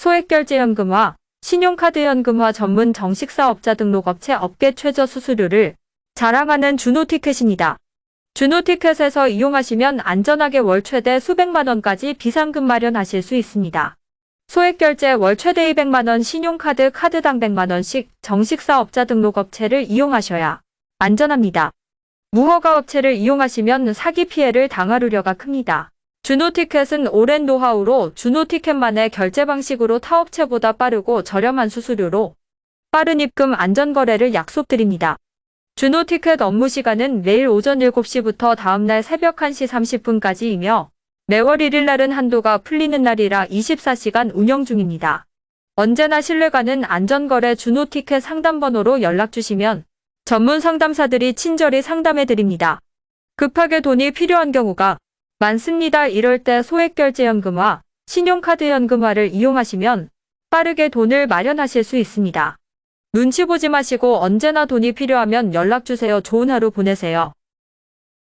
소액결제연금화, 신용카드연금화 전문 정식사업자 등록업체 업계 최저 수수료를 자랑하는 준호티켓입니다. 준호티켓에서 이용하시면 안전하게 월 최대 수백만 원까지 비상금 마련하실 수 있습니다. 소액결제 월 최대 200만 원 신용카드 카드당 100만 원씩 정식사업자 등록업체를 이용하셔야 안전합니다. 무허가 업체를 이용하시면 사기 피해를 당할 우려가 큽니다. 준호티켓은 오랜 노하우로 준호티켓만의 결제 방식으로 타업체보다 빠르고 저렴한 수수료로 빠른 입금 안전거래를 약속드립니다. 준호티켓 업무 시간은 매일 오전 7시부터 다음날 새벽 1시 30분까지이며 매월 1일 날은 한도가 풀리는 날이라 24시간 운영 중입니다. 언제나 신뢰가는 안전거래 준호티켓 상담번호로 연락주시면 전문 상담사들이 친절히 상담해 드립니다. 급하게 돈이 필요한 경우가 많습니다. 이럴 때 소액결제연금화, 신용카드연금화를 이용하시면 빠르게 돈을 마련하실 수 있습니다. 눈치 보지 마시고 언제나 돈이 필요하면 연락주세요. 좋은 하루 보내세요.